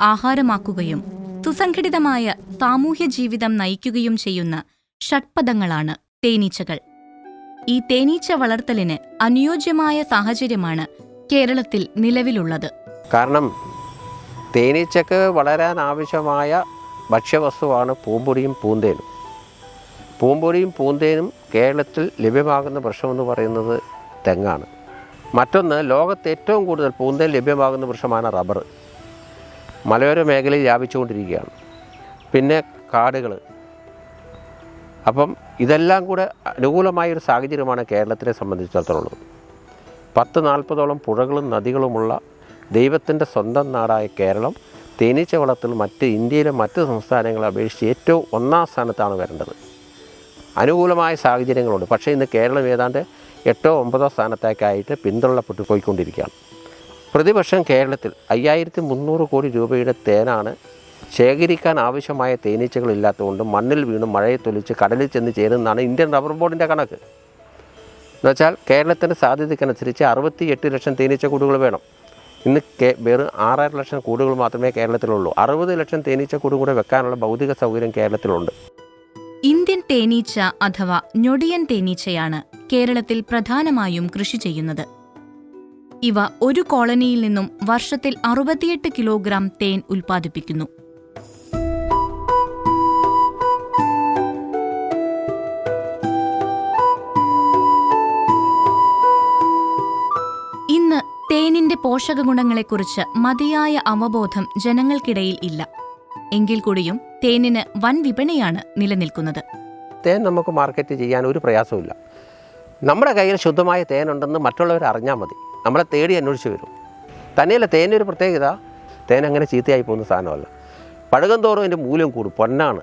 ആഹാരമാക്കുകയും സുസംഘടിതമായ സാമൂഹ്യ ജീവിതം നയിക്കുകയും ചെയ്യുന്ന ഷഡ്പദങ്ങളാണ് തേനീച്ചകൾ. ഈ തേനീച്ച വളർത്തലിന് അനുയോജ്യമായ സാഹചര്യമാണ് കേരളത്തിൽ നിലവിലുള്ളത്. കാരണം തേനീച്ചക്ക് വളരാൻ ആവശ്യമായ ഭക്ഷ്യവസ്തുവാണ് പൂമ്പൊടിയും പൂന്തേനും. പൂമ്പൊടിയും പൂന്തേനും കേരളത്തിൽ ലഭ്യമാകുന്ന വൃക്ഷമെന്ന് പറയുന്നത് തെങ്ങാണ്. മറ്റൊന്ന് ലോകത്ത് ഏറ്റവും കൂടുതൽ പൂന്തേൻ ലഭ്യമാകുന്ന വൃക്ഷമാണ് റബ്ബർ. മലയോര മേഖലയിൽ വ്യാപിച്ചുകൊണ്ടിരിക്കുകയാണ്. പിന്നെ കാടുകൾ. അപ്പം ഇതെല്ലാം കൂടെ അനുകൂലമായ ഒരു സാഹചര്യമാണ് കേരളത്തിനെ സംബന്ധിച്ചിടത്തോളം. പത്ത് നാൽപ്പതോളം പുഴകളും നദികളുമുള്ള ദൈവത്തിന്റെ സ്വന്തം നാടായ കേരളം തേനീച്ച വളത്തിൽ മറ്റ് ഇന്ത്യയിലെ മറ്റ് സംസ്ഥാനങ്ങളെ അപേക്ഷിച്ച് ഏറ്റവും ഒന്നാം സ്ഥാനത്താണ് വരേണ്ടത്. അനുകൂലമായ സാഹചര്യങ്ങളുണ്ട്. പക്ഷേ ഇന്ന് കേരളം ഏതാണ്ട് എട്ടോ ഒമ്പതോ സ്ഥാനത്തേക്കായിട്ട് പിന്തള്ളപ്പെട്ടു പോയിക്കൊണ്ടിരിക്കുകയാണ് പ്രതിവർഷം കേരളത്തിൽ അയ്യായിരത്തി മുന്നൂറ് കോടി രൂപയുടെ തേനാണ് ശേഖരിക്കാൻ ആവശ്യമായ തേനീച്ചകളില്ലാത്തതുകൊണ്ട് മണ്ണിൽ വീണ് മഴയെ തൊലിച്ച് കടലിൽ ചെന്ന് ചേരുന്നതാണ് ഇന്ത്യൻ റബ്ബർ ബോർഡിന്റെ കണക്ക്. എന്നുവെച്ചാൽ കേരളത്തിന്റെ സാധ്യതയ്ക്കനുസരിച്ച് അറുപത്തി എട്ട് ലക്ഷം തേനീച്ച കൂടുകൾ വേണം. ഇന്ന് കേ വെറും ആറര ലക്ഷം കൂടുകൾ മാത്രമേ കേരളത്തിലുള്ളൂ. അറുപത് ലക്ഷം തേനീച്ച കൂട് കൂടെ വെക്കാനുള്ള ഭൗതിക സൗകര്യം കേരളത്തിലുണ്ട്. ഇന്ത്യൻ തേനീച്ച അഥവാ ഞൊടിയൻ തേനീച്ചയാണ് കേരളത്തിൽ പ്രധാനമായും കൃഷി ചെയ്യുന്നത്. ഇവ ഒരു കോളനിയിൽ നിന്നും വർഷത്തിൽ അറുപത്തിയെട്ട് കിലോഗ്രാം തേൻ ഉൽപ്പാദിപ്പിക്കുന്നു. ഇന്ന് തേനിന്റെ പോഷകഗുണങ്ങളെക്കുറിച്ച് മതിയായ അവബോധം ജനങ്ങൾക്കിടയിൽ ഇല്ല. എങ്കിൽ കൂടിയും തേനിന് വൻ വിപണിയാണ് നിലനിൽക്കുന്നത്. തേൻ നമുക്ക് മാർക്കറ്റ് ചെയ്യാൻ ഒരു പ്രയാസമില്ല നമ്മുടെ കയ്യിൽ ശുദ്ധമായ തേനുണ്ടെന്ന് മറ്റുള്ളവർ അറിഞ്ഞാൽ മതി. നമ്മളെ തേടി അന്വേഷിച്ച് വരും. തന്നെയല്ല തേനൊരു പ്രത്യേകത തേൻ അങ്ങനെ ചീത്തയായി പോകുന്ന സാധനമല്ല. പഴകം തോറും അതിന്റെ മൂല്യം കൂടും. പൊന്നാണ്.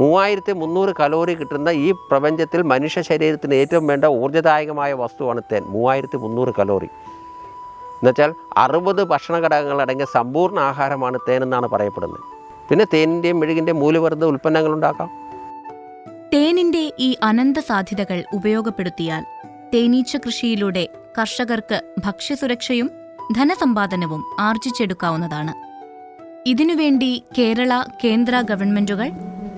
മൂവായിരത്തി മുന്നൂറ് കലോറി കിട്ടുന്ന ഈ പ്രപഞ്ചത്തിൽ മനുഷ്യ ശരീരത്തിന് ഏറ്റവും വേണ്ട ഊർജദായകമായ വസ്തുവാണ് തേൻ. മൂവായിരത്തി മുന്നൂറ് കലോറി. എന്നുവെച്ചാൽ അറുപത് ഭക്ഷണ ഘടകങ്ങൾ അടങ്ങിയ സമ്പൂർണ ആഹാരമാണ് തേൻ എന്നാണ് പറയപ്പെടുന്നത്. പിന്നെ തേനിന്റെയും മെഴുകിന്റെയും മൂല്യവർദ്ധ ഉൽപ്പന്നങ്ങൾ ഉണ്ടാക്കാം. തേനിന്റെ ഈ അനന്ത സാധ്യതകൾ ഉപയോഗപ്പെടുത്തിയാൽ തേനീച്ച കൃഷിയിലൂടെ കർഷകർക്ക് ഭക്ഷ്യസുരക്ഷയും ധനസമ്പാദനവും ആർജിച്ചെടുക്കാവുന്നതാണ്. ഇതിനുവേണ്ടി കേരള കേന്ദ്ര ഗവൺമെന്റുകൾ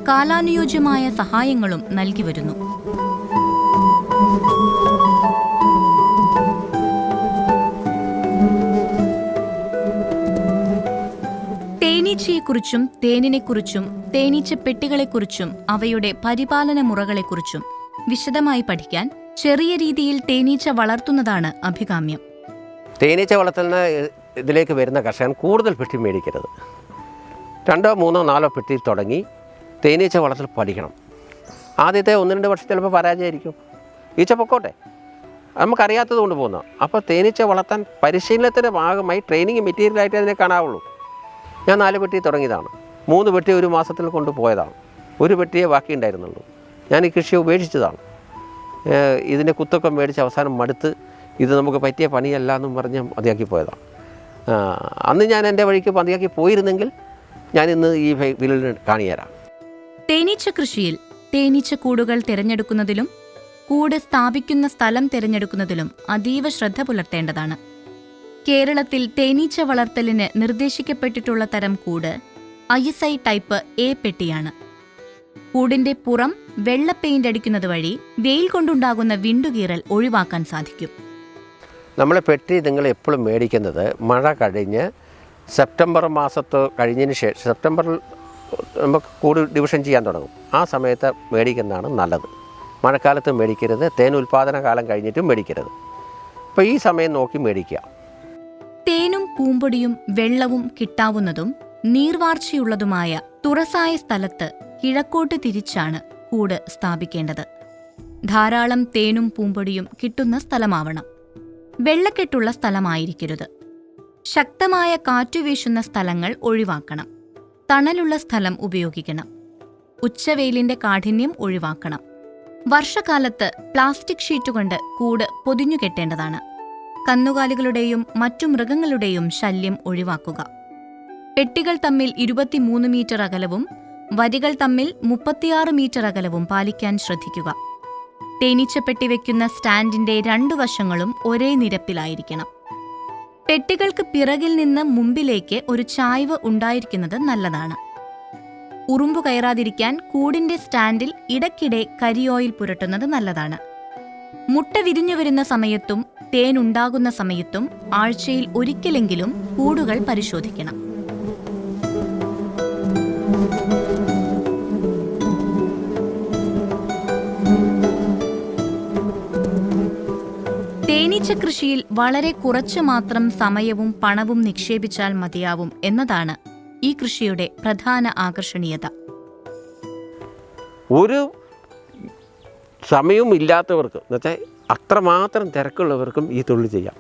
കാലാനുയോജ്യമായ സഹായങ്ങളും നൽകിവരുന്നു. തേനീച്ചയെക്കുറിച്ചും തേനിനെക്കുറിച്ചും തേനീച്ച പെട്ടികളെക്കുറിച്ചും അവയുടെ പരിപാലന മുറകളെക്കുറിച്ചും വിശദമായി പഠിക്കാൻ ചെറിയ രീതിയിൽ തേനീച്ച വളർത്തുന്നതാണ് അഭികാമ്യം. തേനീച്ച വളർത്തുന്ന ഇതിലേക്ക് വരുന്ന കർഷകൻ കൂടുതൽ പെട്ടി മേടിക്കരുത്. രണ്ടോ മൂന്നോ നാലോ പെട്ടി തുടങ്ങി തേനീച്ച വളർത്തൽ പഠിക്കണം. ആദ്യത്തെ ഒന്ന് രണ്ട് വർഷം ചിലപ്പോൾ പരാജയമായിരിക്കും. ഈച്ച പൊക്കോട്ടെ. നമുക്കറിയാത്തത് കൊണ്ട് പോകുന്ന അപ്പോൾ തേനീച്ച വളർത്താൻ പരിശീലനത്തിന്റെ ഭാഗമായി ട്രെയിനിങ് മെറ്റീരിയലായിട്ട് അതിനെ കാണാവുള്ളൂ. ഞാൻ നാല് പെട്ടി തുടങ്ങിയതാണ്. മൂന്ന് പെട്ടി ഒരു മാസത്തിൽ കൊണ്ടുപോയതാണ് ഒരു പെട്ടിയെ ബാക്കി ഉണ്ടായിരുന്നുള്ളൂ ഞാൻ ഈ കൃഷി ഉപേക്ഷിച്ചതാണ്. ഇതിന്റെ കുത്തൊക്കെ മേടിച്ച് അവസാനം മടുത്ത് ഇത് നമുക്ക് പറ്റിയ പണിയല്ല എന്നും പറഞ്ഞ് മതിയാക്കി പോയതാണ്. അന്ന് ഞാൻ എന്റെ വഴിക്ക് മതിയാക്കി പോയിരുന്നെങ്കിൽ ഞാൻ ഇന്ന് ഈ ഫീൽഡിൽ കാണിയേരാം. തേനീച്ച കൃഷിയിൽ തേനീച്ച കൂടുകൾ തിരഞ്ഞെടുക്കുന്നതിലും കൂട് സ്ഥാപിക്കുന്ന സ്ഥലം തിരഞ്ഞെടുക്കുന്നതിലും അതീവ ശ്രദ്ധ പുലർത്തേണ്ടതാണ്. കേരളത്തിൽ തേനീച്ച വളർത്തലിന് നിർദ്ദേശിക്കപ്പെട്ടിട്ടുള്ള തരം കൂട് I S I type A പെട്ടിയാണ്. കൂടിന്റെ പുറം വെള്ള പെയിന്റ് അടിക്കുന്നത് വഴി വെയിൽ കൊണ്ടുണ്ടാകുന്ന വിണ്ടുകീറൽ ഒഴിവാക്കാൻ സാധിക്കും. നമ്മൾ പെട്ടി നിങ്ങൾ എപ്പോഴും മേടിക്കുന്നത് മഴ കഴിഞ്ഞ് സെപ്റ്റംബർ മാസത്ത് കഴിഞ്ഞതിന് ശേഷം സെപ്റ്റംബറിൽ നമുക്ക് കൂടി ഡിവിഷൻ ചെയ്യാൻ തുടങ്ങും. ആ സമയത്ത് മേടിക്കുന്നതാണ് നല്ലത്. മഴക്കാലത്ത് മേടിക്കരുത് തേൻ ഉൽപ്പാദന കാലം കഴിഞ്ഞിട്ടും മേടിക്കരുത്. അപ്പോൾ ഈ സമയം നോക്കി മേടിക്കുക. തേനും പൂമ്പൊടിയും വെള്ളവും കിട്ടാവുന്നതും നീർവാർച്ചയുള്ളതുമായ തുറസായ സ്ഥലത്ത് കിഴക്കോട്ട് തിരിച്ചാണ് കൂട് സ്ഥാപിക്കേണ്ടത്. ധാരാളം തേനും പൂമ്പൊടിയും കിട്ടുന്ന സ്ഥലമാവണം. വെള്ളക്കെട്ടുള്ള സ്ഥലമായിരിക്കരുത്. ശക്തമായ കാറ്റുവീശുന്ന സ്ഥലങ്ങൾ ഒഴിവാക്കണം. തണലുള്ള സ്ഥലം ഉപയോഗിക്കണം. ഉച്ചവെയിലിന്റെ കാഠിന്യം ഒഴിവാക്കണം. വർഷകാലത്ത് പ്ലാസ്റ്റിക് ഷീറ്റ് കൊണ്ട് കൂട് പൊതിഞ്ഞു കെട്ടേണ്ടതാണ്. കന്നുകാലികളുടെയും മറ്റു മൃഗങ്ങളുടെയും ശല്യം ഒഴിവാക്കുക. പെട്ടികൾ തമ്മിൽ ഇരുപത്തിമൂന്ന് മീറ്റർ അകലവും വരികൾ തമ്മിൽ മുപ്പത്തിയാറ് മീറ്റർ അകലവും പാലിക്കാൻ ശ്രദ്ധിക്കുക. തേനീച്ചപ്പെട്ടി വയ്ക്കുന്ന സ്റ്റാൻഡിന്റെ രണ്ടു വശങ്ങളും ഒരേ നിരപ്പിലായിരിക്കണം. പെട്ടികൾക്ക് പിറകിൽ നിന്ന് മുമ്പിലേക്ക് ഒരു ചായ്വ് ഉണ്ടായിരിക്കുന്നത് നല്ലതാണ്. ഉറുമ്പു കയറാതിരിക്കാൻ കൂടിന്റെ സ്റ്റാൻഡിൽ ഇടയ്ക്കിടെ കരിയോയിൽ പുരട്ടുന്നത് നല്ലതാണ്. മുട്ട വിരിഞ്ഞു വരുന്ന സമയത്തും തേൻ ഉണ്ടാകുന്ന സമയത്തും ആഴ്ചയിൽ ഒരിക്കലെങ്കിലും കൂടുകൾ പരിശോധിക്കണം. തേനീച്ച കൃഷിയിൽ വളരെ കുറച്ചു മാത്രം സമയവും പണവും നിക്ഷേപിച്ചാൽ മതിയാവും എന്നതാണ് ഈ കൃഷിയുടെ പ്രധാന ആകർഷണീയത. ഒരു സമയവും ഇല്ലാത്തവർക്ക് എന്നുവെച്ചാൽ അത്രമാത്രം തിരക്കുള്ളവർക്കും ഈ തൊഴിൽ ചെയ്യാം.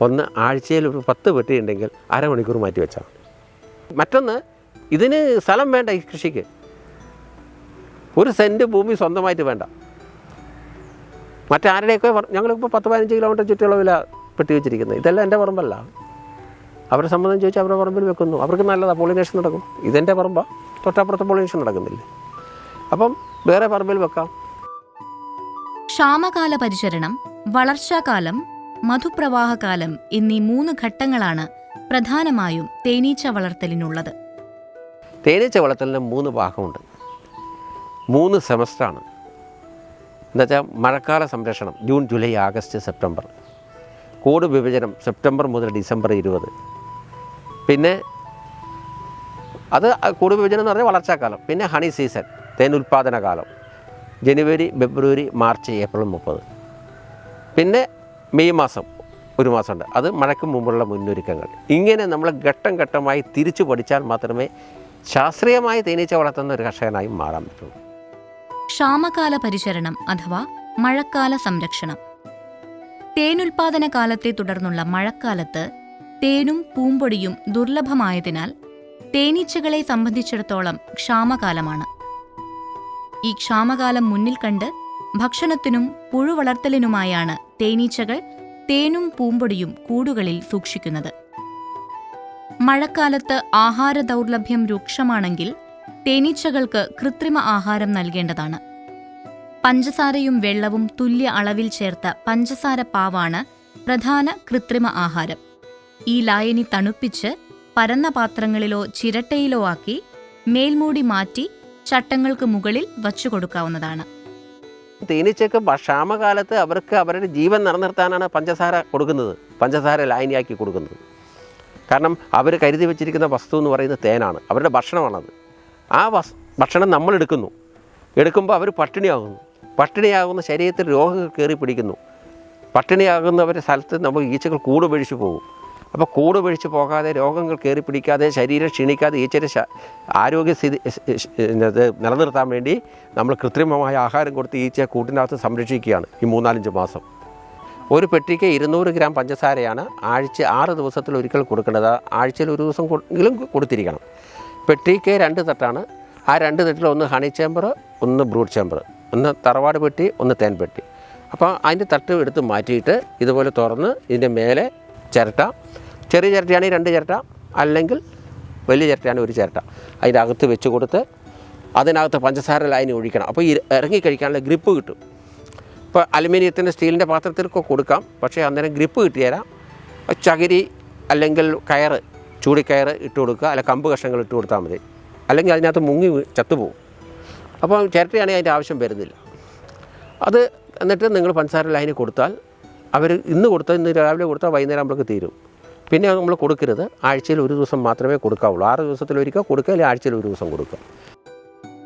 ഒന്ന് ആഴ്ചയിൽ ഒരു പത്ത് പെട്ടി ഉണ്ടെങ്കിൽ അരമണിക്കൂർ മാറ്റി വെച്ചാൽ മറ്റൊന്ന് ഇതിന് സ്ഥലം വേണ്ട ഈ കൃഷിക്ക്. ഒരു സെന്റ് ഭൂമി സ്വന്തമായിട്ട് വേണ്ട. മറ്റാരുടെയൊക്കെ ഞങ്ങളിപ്പോൾ പത്ത് പതിനഞ്ച് കിലോമീറ്റർ ചുറ്റളവിലാണ് പെട്ടി വെച്ചിരിക്കുന്നത്. ഇതെല്ലാം എന്റെ പറമ്പല്ല. അവരെ സംബന്ധം ചോദിച്ചാൽ അവരുടെ പറമ്പിൽ വെക്കുന്നു. അവർക്ക് നല്ലതാണ് പോളിനേഷൻ നടക്കും. ഇതെന്റെ പറമ്പാ. തൊട്ടപ്പുറത്ത് പോളിനേഷൻ നടക്കുന്നില്ല. അപ്പം വേറെ പറമ്പിൽ വെക്കാം. ക്ഷാമകാല പരിചരണം വളർച്ചാകാലം മധുപ്രവാഹകാലം എന്നീ മൂന്ന് ഘട്ടങ്ങളാണ് പ്രധാനമായും തേനീച്ച വളർത്തലിനുള്ളത്. തേനീച്ച വളർത്തലിന് മൂന്ന് ഭാഗമുണ്ട്. മൂന്ന് സെമസ്റ്ററാണ്. എന്നുവെച്ചാൽ മഴക്കാല സംരക്ഷണം ജൂൺ ജൂലൈ ആഗസ്റ്റ് സെപ്റ്റംബർ. കൂട് വിഭജനം സെപ്റ്റംബർ മുതൽ ഡിസംബർ ഇരുപത്. പിന്നെ അത് കൂട് വിഭജനം എന്ന് പറഞ്ഞാൽ വളർച്ചാക്കാലം. പിന്നെ ഹണി സീസൺ തേൻ ഉൽപ്പാദന കാലം. ജനുവരി ഫെബ്രുവരി മാർച്ച് ഏപ്രിൽ മുപ്പത്. പിന്നെ മെയ് മാസം ഒരു മാസമുണ്ട്. അത് മഴയ്ക്ക് മുമ്പുള്ള മുന്നൊരുക്കങ്ങൾ. ഇങ്ങനെ നമ്മൾ ഘട്ടം ഘട്ടമായി തിരിച്ചു പഠിച്ചാൽ മാത്രമേ ശാസ്ത്രീയമായി തേനീച്ച വളർത്തുന്ന ഒരു കർഷകനായി മാറാൻ പറ്റുള്ളൂ. ക്ഷാമകാല പരിചരണം അഥവാ മഴക്കാല സംരക്ഷണം തേനുൽപാദന കാലത്തെ തുടർന്നുള്ള മഴക്കാലത്ത് തേനും പൂമ്പൊടിയും ദുർലഭമായതിനാൽ തേനീച്ചകളെ സംബന്ധിച്ചിടത്തോളം ക്ഷാമകാലമാണ്. ഈ ക്ഷാമകാലം മുന്നിൽ കണ്ട് ഭക്ഷണത്തിനും പുഴുവളർത്തലിനുമായാണ് തേനീച്ചകൾ തേനും പൂമ്പൊടിയും കൂടുകളിൽ സൂക്ഷിക്കുന്നത്. മഴക്കാലത്ത് ആഹാര ദൗർലഭ്യം രൂക്ഷമാണെങ്കിൽ തേനീച്ചകൾക്ക് കൃത്രിമ ആഹാരം നൽകേണ്ടതാണ്. പഞ്ചസാരയും വെള്ളവും തുല്യ അളവിൽ ചേർത്ത പഞ്ചസാര പാവാണ് പ്രധാന കൃത്രിമ ആഹാരം. ഈ ലായനി തണുപ്പിച്ച് പരന്ന പാത്രങ്ങളിലോ ചിരട്ടയിലോ ആക്കി മേൽമൂടി മാറ്റി ചട്ടങ്ങൾക്ക് മുകളിൽ വച്ചു കൊടുക്കാവുന്നതാണ്. തേനീച്ചക്ക് ക്ഷാമകാലത്ത് അവർക്ക് അവരുടെ ജീവൻ നിലനിർത്താനാണ് പഞ്ചസാര കൊടുക്കുന്നത്. പഞ്ചസാര ലായനിയാക്കി കൊടുക്കുന്നത്. കാരണം അവർ കരുതി വെച്ചിരിക്കുന്ന വസ്തു എന്ന് പറയുന്നത് തേനാണ്. അവരുടെ ഭക്ഷണമാണത്. ആ വസ് ഭക്ഷണം നമ്മൾ എടുക്കുന്നു. എടുക്കുമ്പോൾ അവർ പട്ടിണിയാകുന്നു. പട്ടിണിയാകുന്ന ശരീരത്തിൽ രോഗങ്ങൾ കയറി പിടിക്കുന്നു. പട്ടിണിയാകുന്നവരുടെ സ്ഥലത്ത് നമ്മൾ ഈച്ചകൾ കൂട് പിഴിച്ചു പോകും. അപ്പോൾ കൂട് പിഴിച്ചു പോകാതെ രോഗങ്ങൾ കയറി പിടിക്കാതെ ശരീരം ക്ഷീണിക്കാതെ ഈച്ചയുടെ ആരോഗ്യസ്ഥിതി നിലനിർത്താൻ വേണ്ടി നമ്മൾ കൃത്രിമമായ ആഹാരം കൊടുത്ത് ഈച്ചയെ കൂട്ടിനകത്ത് സംരക്ഷിക്കുകയാണ് ഈ മൂന്നാലഞ്ച് മാസം. ഒരു പെട്ടിക്ക് ഇരുന്നൂറ് ഗ്രാം പഞ്ചസാരയാണ് ആഴ്ച ആറ് ദിവസത്തിൽ ഒരിക്കൽ കൊടുക്കേണ്ടത്. ആഴ്ചയിൽ ഒരു ദിവസം എങ്കിലും കൊടുത്തിരിക്കണം. പെട്ടിക്ക് രണ്ട് തട്ടാണ്. ആ രണ്ട് തട്ടിൽ ഒന്ന് ഹണി ചേമ്പർ ഒന്ന് ബ്രൂഡ് ചേമ്പർ ഒന്ന് തറവാട് പെട്ടി ഒന്ന് തേൻ പെട്ടി. അപ്പോൾ അതിന്റെ തട്ട് എടുത്ത് മാറ്റിയിട്ട് ഇതുപോലെ തുറന്ന് ഇതിന്റെ മേലെ ചിരട്ട. ചെറിയ ചിരട്ടയാണെങ്കിൽ രണ്ട് ചിരട്ട അല്ലെങ്കിൽ വലിയ ചിരട്ടയാണെങ്കിൽ ഒരു ചിരട്ട. അതിന്റെ അകത്ത് വെച്ച് കൊടുത്ത് അതിനകത്ത് പഞ്ചസാര ലൈനി ഒഴിക്കണം. അപ്പോൾ ഈ ഇറങ്ങിക്കഴിക്കാനുള്ള ഗ്രിപ്പ് കിട്ടും. ഇപ്പോൾ അലുമിനിയത്തിന്റെ സ്റ്റീലിന്റെ പാത്രത്തിലൊക്കെ കൊടുക്കാം. പക്ഷേ അന്നേരം ഗ്രിപ്പ് കിട്ടിയാൽ ചകിരി അല്ലെങ്കിൽ കയറ് ചൂടിക്കയറ് ഇട്ട് കൊടുക്കുക അല്ല കമ്പ് കഷ്ണങ്ങൾ ഇട്ട് കൊടുത്താൽ മതി. അല്ലെങ്കിൽ അതിനകത്ത് മുങ്ങി ചത്തുപോകും അപ്പോൾ ചിരട്ടയാണെങ്കിൽ അതിന്റെ ആവശ്യം വരുന്നില്ല. അത് എന്നിട്ട് നിങ്ങൾ പഞ്ചസാര ലൈന് കൊടുത്താൽ അവർ ഇന്ന് കൊടുത്താൽ ഇന്ന് രാവിലെ കൊടുത്താൽ വൈകുന്നേരം ആകുമ്പോഴേക്ക് തീരും. പിന്നെ നമ്മൾ കൊടുക്കരുത്. ആഴ്ചയിൽ ഒരു ദിവസം മാത്രമേ കൊടുക്കാവുള്ളൂ. ആറ് ദിവസത്തിൽ ദിവസത്തിലൊരിക്കൽ കൊടുക്കുക അല്ലെങ്കിൽ ആഴ്ചയിൽ ഒരു ദിവസം കൊടുക്കുക.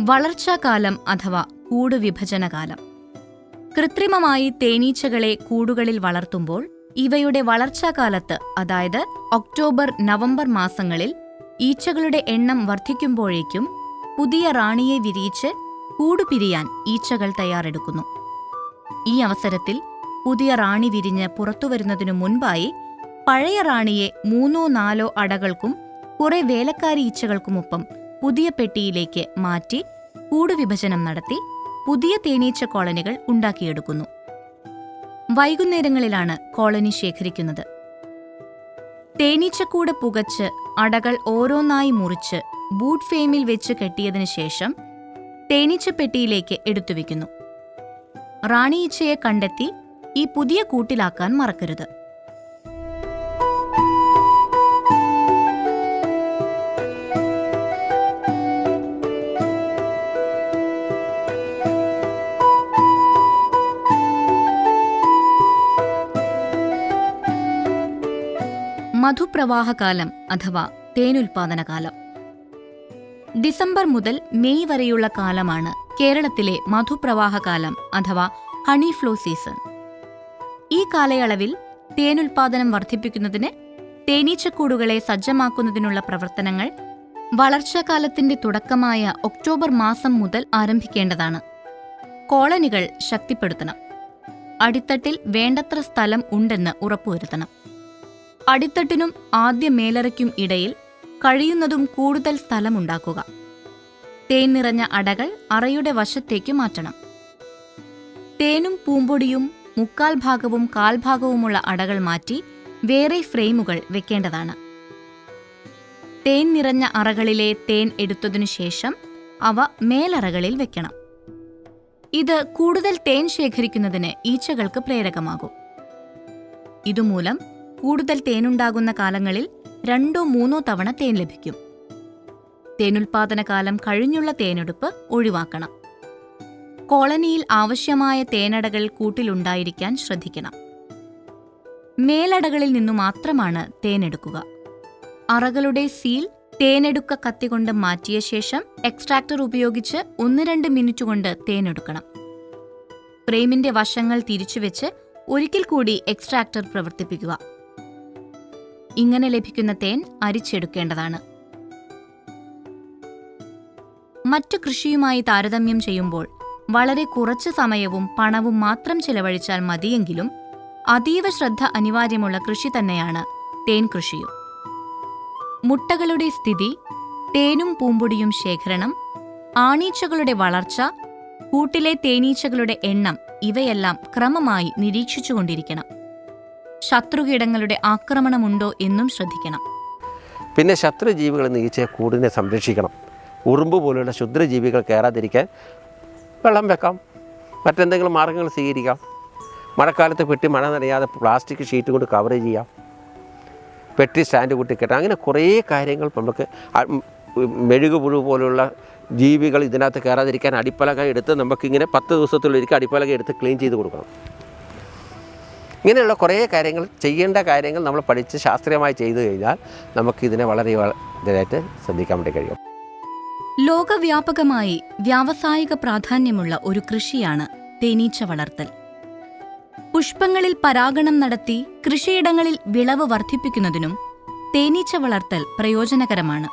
വളർച്ചാകാലം അഥവാ കൂട് വിഭജനകാലം. കൃത്രിമമായി തേനീച്ചകളെ കൂടുകളിൽ വളർത്തുമ്പോൾ ഇവയുടെ വളർച്ചാകാലത്ത് അതായത് ഒക്ടോബർ നവംബർ മാസങ്ങളിൽ ഈച്ചകളുടെ എണ്ണം വർദ്ധിക്കുമ്പോഴേക്കും പുതിയ റാണിയെ വിരിയിച്ച് കൂടുപിരിയാൻ ഈച്ചകൾ തയ്യാറെടുക്കുന്നു. ഈ അവസരത്തിൽ പുതിയ റാണി വിരിഞ്ഞ് പുറത്തുവരുന്നതിനു മുൻപായി പഴയ റാണിയെ മൂന്നോ നാലോ അടകൾക്കും കുറെ വേലക്കാരി ഈച്ചകൾക്കുമൊപ്പം പുതിയ പെട്ടിയിലേക്ക് മാറ്റി കൂടുവിഭജനം നടത്തി പുതിയ തേനീച്ച കോളനികൾ ഉണ്ടാക്കിയെടുക്കുന്നു. വൈകുന്നേരങ്ങളിലാണ് കോളനി ശേഖരിക്കുന്നത്. തേനീച്ചക്കൂട് പുകച്ച് അടകൾ ഓരോന്നായി മുറിച്ച് ബൂട്ട് ഫെയിമിൽ വെച്ച് കെട്ടിയതിനു ശേഷം തേനീച്ചപ്പെട്ടിയിലേക്ക് എടുത്തുവെക്കുന്നു. റാണി ഈച്ചയെ കണ്ടെത്തി ഈ പുതിയ കൂട്ടിലാക്കാൻ മറക്കരുത്. മധുപ്രവാഹകാലം അഥവാ തേനുൽപാദന കാലം ഡിസംബർ മുതൽ മെയ് വരെയുള്ള കാലമാണ് കേരളത്തിലെ മധുപ്രവാഹകാലം അഥവാ ഹണി ഫ്ലോ സീസൺ. ഈ കാലയളവിൽ തേനുൽപാദനം വർദ്ധിപ്പിക്കുന്നതിന് തേനീച്ചക്കൂടുകളെ സജ്ജമാക്കുന്നതിനുള്ള പ്രവർത്തനങ്ങൾ വളർച്ചാകാലത്തിന്റെ തുടക്കമായ ഒക്ടോബർ മാസം മുതൽ ആരംഭിക്കേണ്ടതാണ്. കോളനികൾ ശക്തിപ്പെടുത്തണം. അടിത്തട്ടിൽ വേണ്ടത്ര സ്ഥലം ഉണ്ടെന്ന് ഉറപ്പുവരുത്തണം. അടിത്തട്ടിനും ആദ്യ മേലറയ്ക്കും ഇടയിൽ കഴിയുന്നതും കൂടുതൽ സ്ഥലമുണ്ടാക്കുക. തേൻ നിറഞ്ഞ അടകൾ അറയുടെ വശത്തേക്ക് മാറ്റണം. തേനും പൂമ്പൊടിയും മുക്കാൽ ഭാഗവും കാൽഭാഗവുമുള്ള അടകൾ മാറ്റി വേറെ ഫ്രെയിമുകൾ വെക്കേണ്ടതാണ്. തേൻ നിറഞ്ഞ അറകളിലെ തേൻ എടുത്തതിനു ശേഷം അവ മേലറകളിൽ വെക്കണം. ഇത് കൂടുതൽ തേൻ ശേഖരിക്കുന്നതിന് ഈച്ചകൾക്ക് പ്രേരകമാകും. ഇതുമൂലം കൂടുതൽ തേനുണ്ടാകുന്ന കാലങ്ങളിൽ രണ്ടോ മൂന്നോ തവണ തേൻ ലഭിക്കും. തേനുൽപാദന കാലം കഴിഞ്ഞുള്ള തേനെടുപ്പ് ഒഴിവാക്കണം. കോളനിയിൽ ആവശ്യമായ തേനടകൾ കൂട്ടിലുണ്ടായിരിക്കാൻ ശ്രദ്ധിക്കണം. മേലടകളിൽ നിന്നു മാത്രമാണ് തേനെടുക്കുക. അറകളുടെ സീൽ തേനെടുക്ക കത്തികൊണ്ട് മാറ്റിയ ശേഷം എക്സ്ട്രാക്ടർ ഉപയോഗിച്ച് ഒന്ന് രണ്ട് മിനിറ്റ് കൊണ്ട് തേനെടുക്കണം. ഫ്രെയിമിന്റെ വശങ്ങൾ തിരിച്ചുവെച്ച് ഒരിക്കൽ കൂടി എക്സ്ട്രാക്ടർ പ്രവർത്തിപ്പിക്കുക. ഇങ്ങനെ ലഭിക്കുന്ന തേൻ അരിച്ചെടുക്കേണ്ടതാണ്. മറ്റു കൃഷിയുമായി താരതമ്യം ചെയ്യുമ്പോൾ വളരെ കുറച്ച് സമയവും പണവും മാത്രം ചിലവഴിച്ചാൽ മതിയെങ്കിലും അതീവ ശ്രദ്ധ അനിവാര്യമുള്ള കൃഷി തന്നെയാണ് തേൻ കൃഷിയും. മുട്ടകളുടെ സ്ഥിതി തേനും പൂമ്പൊടിയും ശേഖരണം ആണീച്ചകളുടെ വളർച്ച കൂട്ടിലെ തേനീച്ചകളുടെ എണ്ണം ഇവയെല്ലാം ക്രമമായി നിരീക്ഷിച്ചുകൊണ്ടിരിക്കണം. ശത്രുകീടങ്ങളുടെ ആക്രമണമുണ്ടോ എന്നും ശ്രദ്ധിക്കണം. പിന്നെ ശത്രു ശത്രുജീവികൾ നീച്ച കൂടിനെ സംരക്ഷിക്കണം. ഉറുമ്പ് പോലുള്ള ക്ഷുദ്രജീവികൾ കയറാതിരിക്കാൻ വെള്ളം വെക്കാം. മറ്റെന്തെങ്കിലും മാർഗങ്ങൾ സ്വീകരിക്കാം. മഴക്കാലത്ത് പെട്ടി മഴ നനയാതെ പ്ലാസ്റ്റിക് ഷീറ്റ് കൊണ്ട് കവർ ചെയ്യാം. പെട്ടി സ്റ്റാൻഡ് കൂട്ടി കെട്ടാം. അങ്ങനെ കുറേ കാര്യങ്ങൾ നമുക്ക് മെഴുകുപുഴു പോലുള്ള ജീവികൾ ഇതിനകത്ത് കയറാതിരിക്കാൻ അടിപ്പലക എടുത്ത് നമുക്കിങ്ങനെ പത്ത് ദിവസത്തിലൊരിക്കൽ അടിപ്പലക എടുത്ത് ക്ലീൻ ചെയ്ത് കൊടുക്കണം. ഇങ്ങനെയുള്ള കുറേ കാര്യങ്ങൾ ചെയ്യേണ്ട കാര്യങ്ങൾ നമ്മൾ പഠിച്ച് ശാസ്ത്രീയമായി ചെയ്തു കഴിഞ്ഞാൽ നമുക്ക് ഇതിനെ വളരെ ഇതായിട്ട് ശ്രദ്ധിക്കാൻ വേണ്ടി കഴിയും. ലോകവ്യാപകമായി വ്യാവസായിക പ്രാധാന്യമുള്ള ഒരു കൃഷിയാണ് തേനീച്ച വളർത്തൽ. പുഷ്പങ്ങളിൽ പരാഗണം നടത്തി കൃഷിയിടങ്ങളിൽ വിളവ് വർദ്ധിപ്പിക്കുന്നതിനും തേനീച്ച വളർത്തൽ പ്രയോജനകരമാണ്.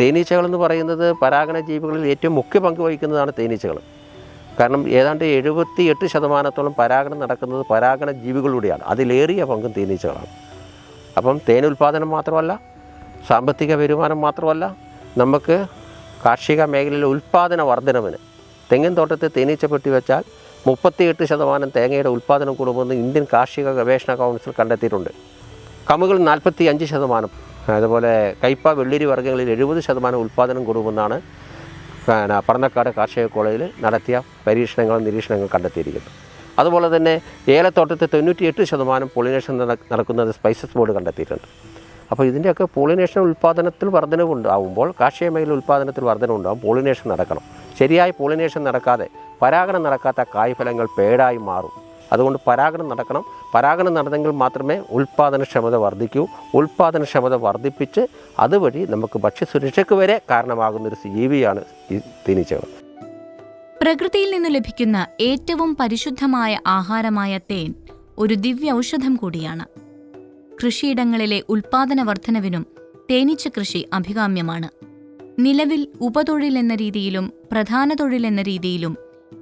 തേനീച്ചകൾ എന്ന് പറയുന്നത് പരാഗണ ജീവികളിൽ ഏറ്റവും മുഖ്യ പങ്ക് വഹിക്കുന്നതാണ് തേനീച്ചകൾ. കാരണം ഏതാണ്ട് എഴുപത്തി എട്ട് ശതമാനത്തോളം പരാഗണം നടക്കുന്നത് പരാഗണ ജീവികളിലൂടെയാണ് അതിലേറിയ പങ്കും തേനീച്ചകളാണ്. അപ്പം തേൻ ഉൽപ്പാദനം മാത്രമല്ല സാമ്പത്തിക വരുമാനം മാത്രമല്ല നമുക്ക് കാർഷിക മേഖലയിലെ ഉൽപ്പാദന വർധനവിന് തെങ്ങിൻ തോട്ടത്തിൽ തേനീച്ച പെട്ടി വെച്ചാൽ മുപ്പത്തിയെട്ട് ശതമാനം തേങ്ങയുടെ ഉൽപ്പാദനം കൂടുമെന്ന് ഇന്ത്യൻ കാർഷിക ഗവേഷണ കൗൺസിൽ കണ്ടെത്തിയിട്ടുണ്ട്. കമുകൾ നാൽപ്പത്തി അഞ്ച് ശതമാനം അതുപോലെ കയ്പ വെള്ളിരി വർഗങ്ങളിൽ എഴുപത് ശതമാനം ഉൽപ്പാദനം കൂടുമെന്നാണ് പിന്നെ പറന്നക്കാട് കാർഷിക കോളേജിൽ നടത്തിയ പരീക്ഷണങ്ങളും നിരീക്ഷണങ്ങളും കണ്ടെത്തിയിരിക്കുന്നു. അതുപോലെ തന്നെ ഏലത്തോട്ടത്തിൽ തൊണ്ണൂറ്റിയെട്ട് ശതമാനം പോളിനേഷൻ നടക്കുന്നത് സ്പൈസസ് ബോർഡ് കണ്ടെത്തിയിട്ടുണ്ട്. അപ്പോൾ ഇതിന്റെയൊക്കെ പോളിനേഷൻ ഉൽപ്പാദനത്തിൽ വർധനവുണ്ടാവുമ്പോൾ കാർഷിക മേഖല ഉൽപ്പാദനത്തിൽ വർധനവുണ്ടാകും പോളിനേഷൻ നടക്കണം. ശരിയായ പോളിനേഷൻ നടക്കാതെ പരാഗണം നടക്കാത്ത കായ്ഫലങ്ങൾ പേടായി മാറും. അതുകൊണ്ട് പരാഗണം നടക്കണം. പരാഗണം നടന്നെങ്കിൽ മാത്രമേ ഉൽപ്പാദനക്ഷമത വർദ്ധിക്കൂ. ഉൽപ്പാദനക്ഷമത വർദ്ധിപ്പിച്ച് അതുവഴി നമുക്ക് ഭക്ഷ്യസുരക്ഷയ്ക്ക് വരെ കാരണമാകുന്ന ഒരു ജീവിയാണ് ഈ തേനീച്ചകൾ. പ്രകൃതിയിൽ നിന്ന് ലഭിക്കുന്ന ഏറ്റവും പരിശുദ്ധമായ ആഹാരമായ തേൻ ഒരു ദിവ്യ ഔഷധം കൂടിയാണ്. കൃഷിയിടങ്ങളിലെ ഉൽപാദന വർധനവിനും തേനീച്ച കൃഷി അഭികാമ്യമാണ്. നിലവിൽ ഉപതൊഴിലെന്ന രീതിയിലും പ്രധാന തൊഴിലെന്ന രീതിയിലും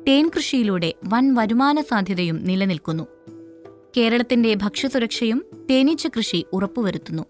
തേൻ കൃഷിയിലൂടെ വൻ വരുമാന സാധ്യതയും നിലനിൽക്കുന്നു. കേരളത്തിന്റെ ഭക്ഷ്യസുരക്ഷയും തേനീച്ച കൃഷി ഉറപ്പുവരുത്തുന്നു.